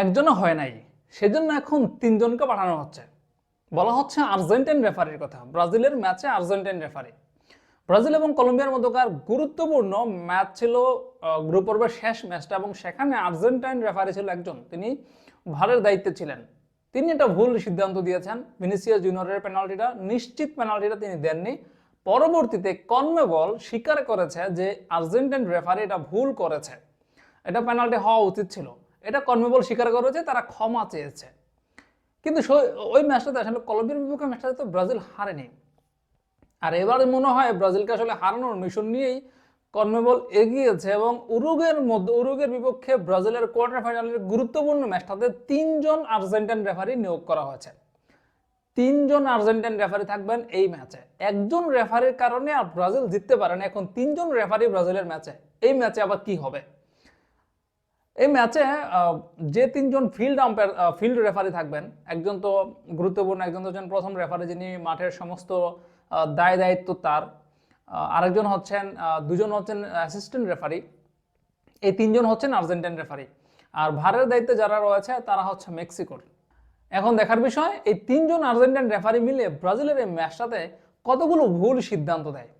একজনও হয় নাই। সেজন্য এখন তিনজনকে পাঠানো হচ্ছে। বলা হচ্ছে আর্জেন্টাইন রেফারির কথা। ব্রাজিলের ম্যাচে আর্জেন্টাইন রেফারি। ব্রাজিল এবং কলম্বিয়ার মধ্যকার গুরুত্বপূর্ণ ম্যাচ ছিল গ্রুপ পর্বের শেষ ম্যাচটা এবং সেখানে আর্জেন্টাইন রেফারি ছিল একজন। তিনি ভারের দায়িত্বে ছিলেন। তিনি একটা ভুল সিদ্ধান্ত দিয়েছেন। ভিনিসিয়াস জুনিয়রের পেনাল্টিটা, নিশ্চিত পেনাল্টিটা তিনি দেননি। পরবর্তীতে কনমেবল স্বীকার করেছে যে আর্জেন্টাইন রেফারি এটা ভুল করেছে। এটা পেনাল্টি হওয়া উচিত ছিল। এটা কনমেবল স্বীকার করেছে তারা ক্ষমা চেয়েছে। কিন্তু ওই ম্যাচটাতে আসলে কলম্বিয়ার বিপক্ষে ম্যাচটাতে তো ব্রাজিল হারেনি। আর এবারে মনে হয় ব্রাজিলকে আসলে হারানোর মিশন নিয়েই কনমেবল এগিয়েছে এবং উরুগের মধ্যে উরুগের বিপক্ষে ব্রাজিলের কোয়ার্টার ফাইনালের গুরুত্বপূর্ণ ম্যাচটাতে তিনজন আর্জেন্টাইন রেফারি নিয়োগ করা হয়েছে। তিনজন আর্জেন্টাইন রেফারি থাকবেন এই ম্যাচে। একজন রেফারির কারণে আর ব্রাজিল জিততে পারে না। এখন তিনজন রেফারি ব্রাজিলের ম্যাচে। এই ম্যাচে আবার কি হবে? এই ম্যাচে যে তিনজন ফিল্ড আম্পায়ার ফিল্ড রেফারি থাকবেন, একজন তো গুরুত্বপূর্ণ, একজন হচ্ছেন প্রথম রেফারি যিনি মাঠের সমস্ত দায় দায়িত্ব তার। আরেকজন হচ্ছেন দুজন হচ্ছেন অ্যাসিস্ট্যান্ট রেফারি এই তিনজন হচ্ছেন আর্জেন্টাইন রেফারি আর ভারের দায়িত্বে যারা রয়েছে, তারা হচ্ছে মেক্সিকোর। এখন দেখার বিষয়, এই তিনজন আর্জেন্টাইন রেফারি মিলে ব্রাজিলের এই ম্যাচটাতে কতগুলো ভুল সিদ্ধান্ত দেয়?